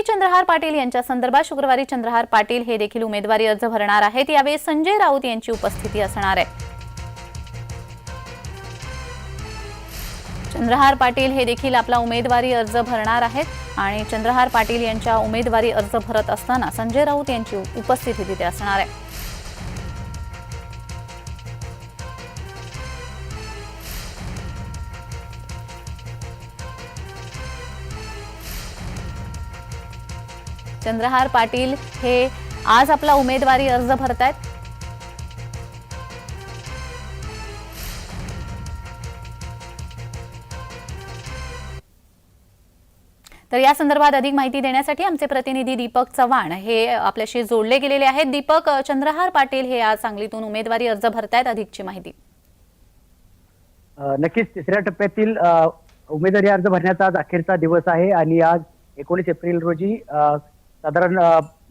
आगामी चंद्रहार पाटील यांच्या संदर्भात शुक्रवारी चंद्रहार पाटील हे देखील उमेदवारी अर्ज भरणार आहेत. यावेळी संजय राऊत यांची उपस्थिती असणार आहे. चंद्रहार पाटील हे देखील आपला उमेदवारी अर्ज भरणार आहेत आणि चंद्रहार पाटील यांच्या उमेदवारी अर्ज भरत असताना संजय राऊत यांची उपस्थिती तिथे असणार आहे. चंद्रहार पाटील हे आज आपला उमेदवारी अर्ज भरतायत. तर या संदर्भात अधिक माहिती देण्यासाठी आमचे प्रतिनिधी दीपक चव्हाण हे आपल्याशी जोडले गेलेले आहेत. दीपक चंद्रहार पाटील हे आज सांगलीतून उमेदवारी अर्ज भरतायत अधिकची माहिती. नक्कीच तिसऱ्या टप्प्यातील उमेदवारी अर्ज भरण्याचा आज अखेरचा दिवस आहे आणि आज एकोणीस एप्रिल रोजी साधारण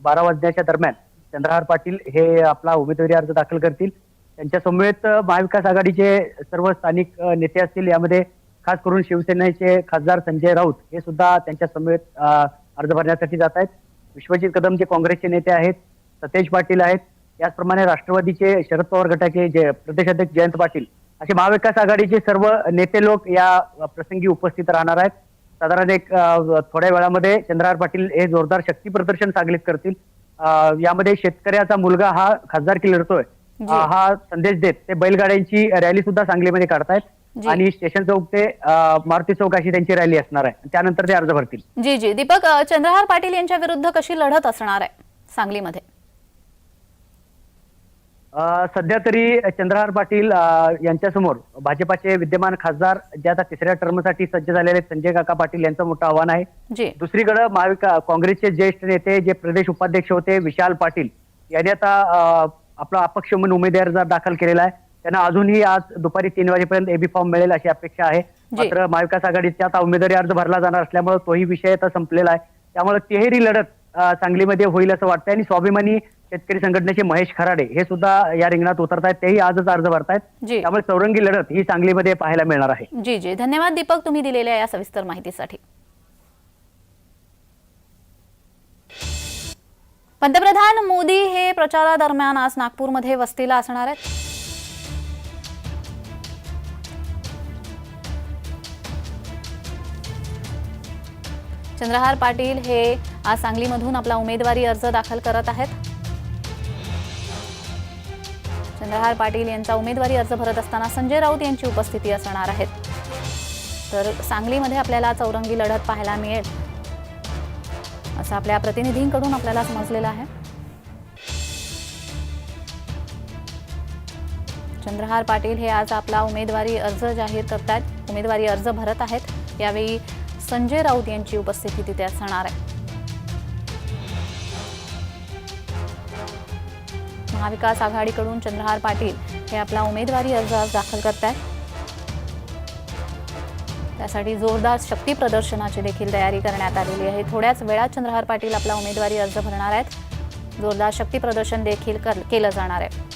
बारा वाजण्याच्या दरम्यान चंद्रहार पाटील हे आपला उमेदवारी अर्ज दाखल करतील. त्यांच्या समवेत महाविकास आघाडीचे सर्व स्थानिक नेते असतील. यामध्ये खास करून शिवसेनेचे खासदार संजय राऊत हे सुद्धा त्यांच्या समवेत अर्ज भरण्यासाठी जात आहेत. विश्वजित कदम जे काँग्रेसचे नेते आहेत सतेज पाटील आहेत. याचप्रमाणे राष्ट्रवादीचे शरद पवार गटाचे जे प्रदेशाध्यक्ष जयंत पाटील असे महाविकास आघाडीचे सर्व नेते लोक या प्रसंगी उपस्थित राहणार आहेत. साधारण एक थोड्या वेळामध्ये चंद्रहार पाटील हे जोरदार शक्ती प्रदर्शन सांगलीत करतील. यामध्ये शेतकऱ्याचा मुलगा हा खासदारकी लढतोय जी. अ, हा संदेश देत. ते बैलगाड्यांची रॅली सुद्धा सांगलीमध्ये काढतायत. आणि स्टेशन चौक ते मारुती चौक अशी त्यांची रॅली असणार आहे. त्यानंतर ते अर्ज भरतील. जी जी. दीपक चंद्रहार पाटील यांच्या विरुद्ध कशी लढत असणार आहे सांगलीमध्ये? सध्या तरी चंद्रहार पाटील यांच्यासमोर भाजपाचे विद्यमान खासदार जे आता तिसऱ्या टर्मसाठी सज्ज झालेले संजय काका पाटील यांचं मोठं आव्हान आहे. दुसरीकडे महाविका काँग्रेसचे ज्येष्ठ नेते जे प्रदेश उपाध्यक्ष होते विशाल पाटील यांनी आता आपला अपक्ष म्हणून उमेदवार दाखल केलेला आहे त्यांना अजूनही आज दुपारी तीन वाजेपर्यंत एबी फॉर्म मिळेल अशी अपेक्षा आहे. मात्र महाविकास आघाडीचा आता उमेदवारी अर्ज भरला जाणार असल्यामुळे तोही विषय आता संपलेला आहे. त्यामुळे तिहेरी लढत सांगलीमध्ये होईल असं वाटतंय आणि स्वाभिमानी शेतकरी संघटनेचे महेश खराडे हे सुद्धा या रिंगणात उतरतायत. तेही आजच अर्ज भरतायत. जी. त्यामुळे चौरंगी लढत ही सांगलीमध्ये पाहायला मिळणार आहे. जी जी. धन्यवाद दीपक तुम्ही दिलेल्या या सविस्तर माहितीसाठी. पंतप्रधान मोदी हे प्रचारादरम्यान आज नागपूरमध्ये वस्तीला असणार आहेत. चंद्रहार पाटील हे आज सांगलीमधून आपला उमेदवारी अर्ज दाखल करत आहेत. चंद्रहार पाटील यांचा उमेदवारी अर्ज भरत असताना संजय राऊत यांची उपस्थिती असणार आहेत. तर सांगलीमध्ये आपल्याला चौरंगी लढत पाहायला मिळेल. असं आपल्या प्रतिनिधींकडून आपल्याला समजलेलं आहे. चंद्रहार पाटील हे आज आपला उमेदवारी अर्ज जाहीर करतात उमेदवारी अर्ज भरत आहेत. यावेळी संजय राऊत यांची उपस्थिती तिथे असणार आहे. महाविकास आघाडीकडून चंद्रहार पाटील हे आपला उमेदवारी अर्ज आज दाखल करत आहेत त्यासाठी जोरदार शक्ती प्रदर्शनाची देखील तयारी करण्यात आलेली आहे. थोड्याच वेळात चंद्रहार पाटील आपला उमेदवारी अर्ज भरणार आहेत. जोरदार शक्ती प्रदर्शन देखील कर- केलं जाणार आहे.